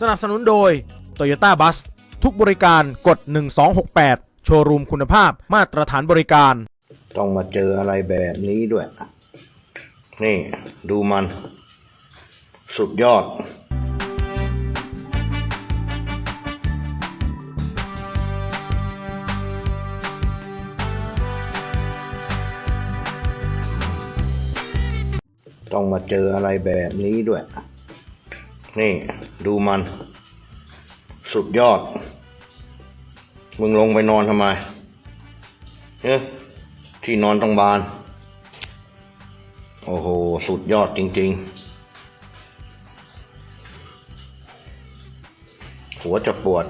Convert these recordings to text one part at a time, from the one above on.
สนับสนุนโดย Toyota Bus ทุกบริการกด 1268 โชว์รูมคุณภาพมาตรฐานบริการ ต้องมาเจออะไรแบบนี้ด้วย นี่ดูมัน สุดยอด ต้องมาเจออะไรแบบนี้ด้วย นี่ดูมัน สุดยอด มึงลงไปนอนทำไมเอ๊ะที่นอนต้องบาน โอ้โห สุดยอดจริง ๆ หัวจะปวด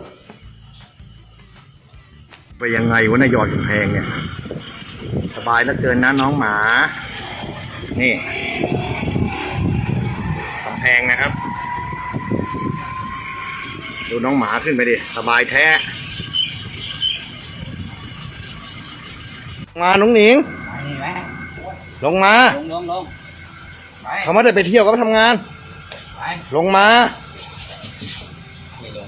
ไปยังไงวะนายยอดแพงเนี่ย สบายเหลือเกินนะน้องหมา นี่กำแพงนะครับ ดูน้องหมาขึ้นไปดิ สบายแท้ มาน้องหนิงไปนี่แม่ลงมา ลงลงลงไปเขาไม่ได้ไปเที่ยวก็ไปทำงาน ไปลงมา ไม่ลง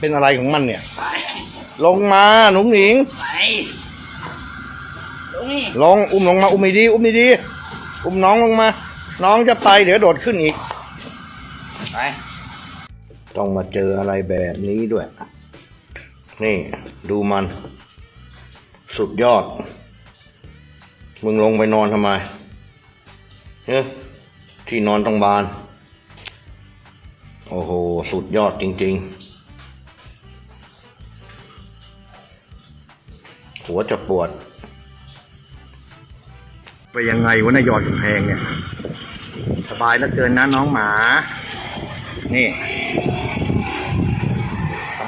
เป็นอะไรของมันเนี่ย ไปลงมาหนุ่งหนิง ไปลงนี่ลงอุ้มลงมาอุ้มดีๆอุ้มดีๆอุ้มน้องลงมา น้องจะไปเดี๋ยวโดดขึ้นอีก ไป ต้องมาเจออะไรแบบนี้ด้วย นี่ดูมัน สุดยอด มึงลงไปนอนทำไมเอ๊ะที่นอนต้องบาน โอ้โห สุดยอดจริง ๆ หัวจะปวด ไปยังไงวะนายยอดกำแพงเนี่ย สบายเหลือเกินนะน้องหมา นี่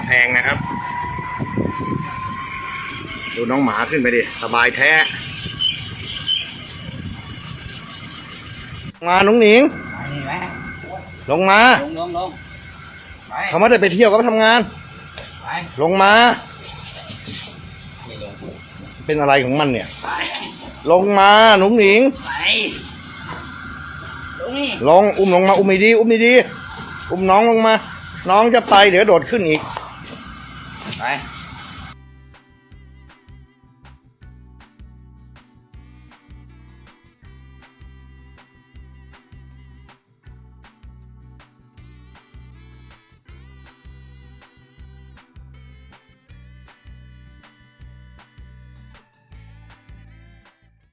พงนะครับ ดูน้องหมาขึ้นไปดิ สบายแท้ มาน้องหนิงไปนี่แม่ลงมา ลงลงลงไปเขาไม่ได้ไปเที่ยวก็ไปทำงาน ไป ลงมา ไม่ลง เป็นอะไรของมันเนี่ย ไป ลงมาหนุ่งหนิง ไป ลงนี่ ลง อุ้มลงมา อุ้มดีๆอุ้มดีๆอุ้มน้องลงมา น้องจะไปเดี๋ยวโดดขึ้นอีก ไป